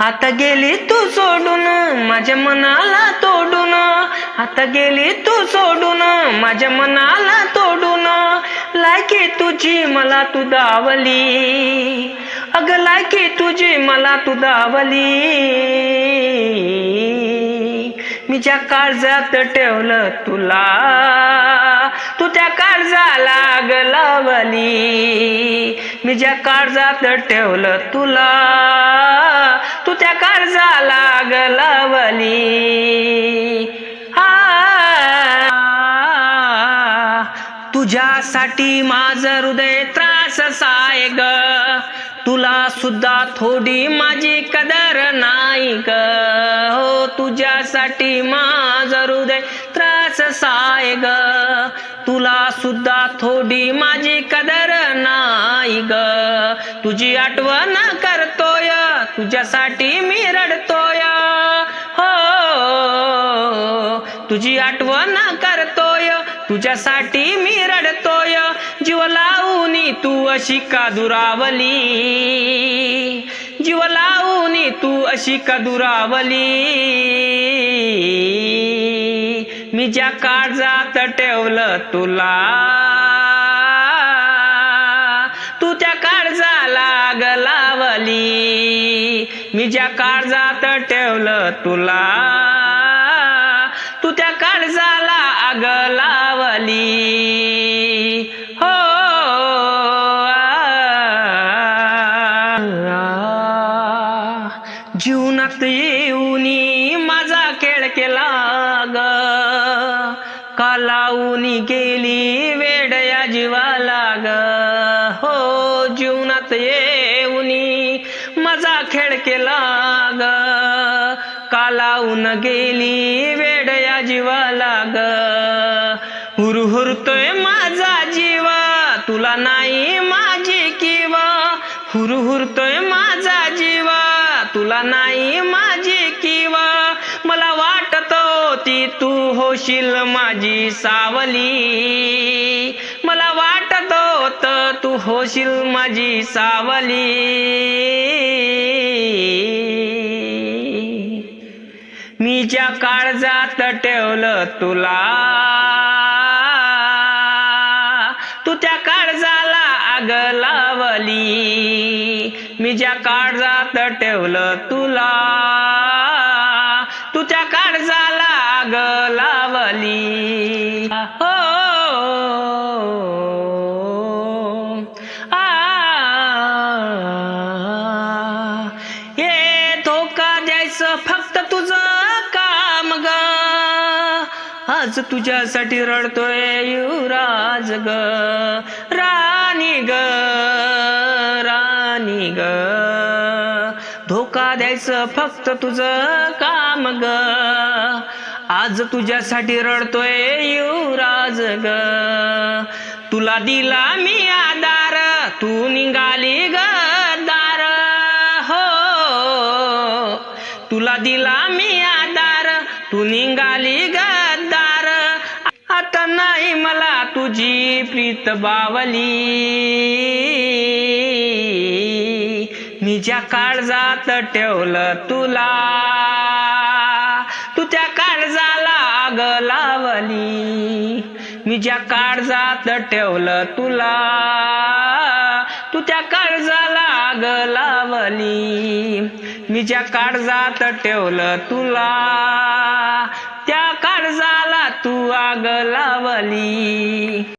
आता गेली तू सोडून माझ्या मनाला तोडून. आता गेली तू सोडून माझ्या मनाला तोडून. लायकी तुझी मला तू दावली. अग लायकी तुझी मला तू दावली. मी ज्या काळजात ठेवलं तुला तू त्या काळजाला ग लावली. मी ज्या काळजात ठेवलं तुला तू त्या कर्जाला ग लावली तुझ्यासाठी माझं हृदय त्रास साय ग. तुला सुद्धा थोडी माझी कदर नाही ग. हो तुझ्यासाठी माझं हृदय त्रास साय ग. तुला सुद्धा थोडी माझी कदर नाही ग. तुझी आठवण कर तुझ्यासाठी मी रडतोय. हो तुझी आठवण करतोय. तुझ्यासाठी मी रडतोय. जीव लावून तू अशी का दुरावली? जीव लावून तू अशी का दुरावली? मी ज्या काळजात ठेवलं तुला तू त्या काळजाला गलावली. लावली मी ज्या काळजात ठेवलं तुला तू त्या काळजाला आग लावली. हो. जीवनात येऊन माझा खेळ केला ग. कालावून गेली केला ग. का लावून गेली वेड या जीवाला ग. हुरहुरतोय माझा जीव तुला नाही माझी किवा. हुरहुरतोय माझा जीव तुला नाही माझी किवा. मला वाटत होती तू होशील माझी सावली. मला वाटत होत तू होशील माझी सावली. मी ज्या काळजात ठेवलं तुला तू त्या काळजाला आग लावली. मी ज्या काळजात ठेवलं तुला तू त्या काळजाला आग लावली. हो. आज तुझ्यासाठी रडतोय युवराज ग. राणी ग राणी ग. धोका द्यायचं फक्त तुझं काम ग. आज तुझ्यासाठी रडतोय युवराज ग. तुला दिला मी आधार तू निघाली ग दार. हो तुला दिला मी आधार तू निघाली ग नाही मला तुझी प्रीत बावली. मी ज्या काळजात ठेवलं तुला तू त्या काळजाला आग लावली. मी ज्या काळजात ठेवलं तुला तू त्या काळजाला आग लावली. मी ज्या काळजात ठेवलं तुला त्या काळजाला तू आग लावली.